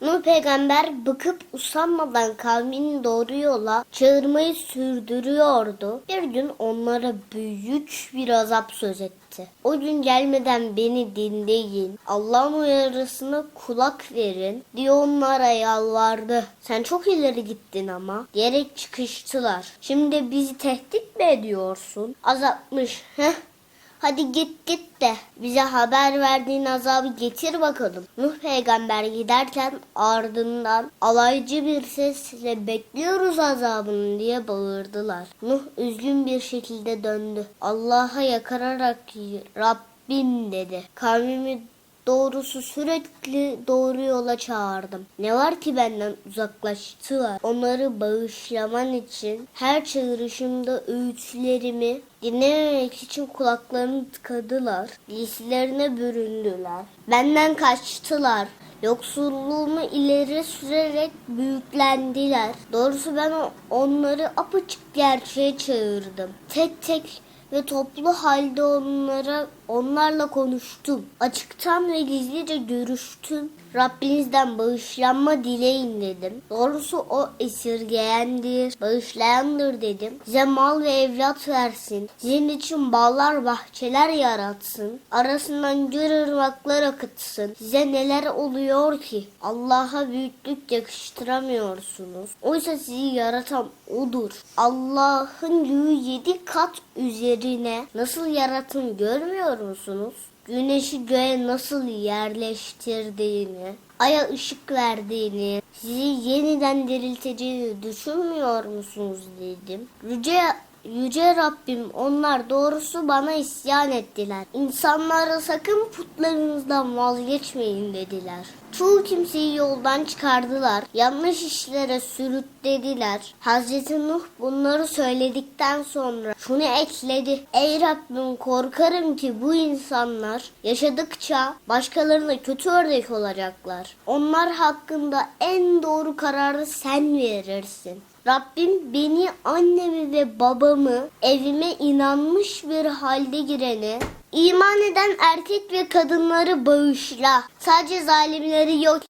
Nuh peygamber bıkıp usanmadan kavmini doğru yola çağırmayı sürdürüyordu. Bir gün onlara büyük bir azap söz etti. O gün gelmeden beni dinleyin, Allah'ın uyarısına kulak verin diye onlara yalvardı. Sen çok ileri gittin ama diyerek çıkıştılar. Şimdi bizi tehdit mi ediyorsun? Azapmış. Heh. Hadi git git de bize haber verdiğin azabı getir bakalım. Nuh peygamber giderken ardından alaycı bir sesle bekliyoruz azabını diye bağırdılar. Nuh üzgün bir şekilde döndü. Allah'a yakararak Rabbim dedi. Kavmimi Doğrusu sürekli doğru yola çağırdım. Ne var ki benden uzaklaştılar. Onları bağışlaman için her çağrışımda öğütlerimi dinlememek için kulaklarını tıkadılar. Giysilerine büründüler. Benden kaçtılar. Yoksulluğumu ileri sürerek büyüklendiler. Doğrusu ben onları apaçık gerçeğe çağırdım. Tek tek ve toplu halde onlara onlarla konuştum. Açıktan ve gizlice görüştüm. Rabbinizden bağışlanma dileyin dedim. Doğrusu o esirgeyendir, bağışlayandır dedim. Size mal ve evlat versin. Sizin için bağlar bahçeler yaratsın. Arasından gür ırmaklar akıtsın. Size neler oluyor ki? Allah'a büyüklük yakıştıramıyorsunuz. Oysa sizi yaratan O'dur. Allah'ın göğü yedi kat üzerine nasıl yarattığını görmüyor musunuz? Güneşi göğe nasıl yerleştirdiğini, aya ışık verdiğini, sizi yeniden dirilteceğini düşünmüyor musunuz dedim. Yüce Yüce Rabbim onlar doğrusu bana isyan ettiler. İnsanlara sakın putlarınızdan vazgeçmeyin dediler. Çoğu kimseyi yoldan çıkardılar. Yanlış işlere sürüklediler. Hazreti Nuh bunları söyledikten sonra şunu ekledi. Ey Rabbim korkarım ki bu insanlar yaşadıkça başkalarına kötü örnek olacaklar. Onlar hakkında en doğru kararı sen verirsin. Rabbim beni, annemi ve babamı evime inanmış bir halde girene, iman eden erkek ve kadınları bağışla. Sadece zalimleri yok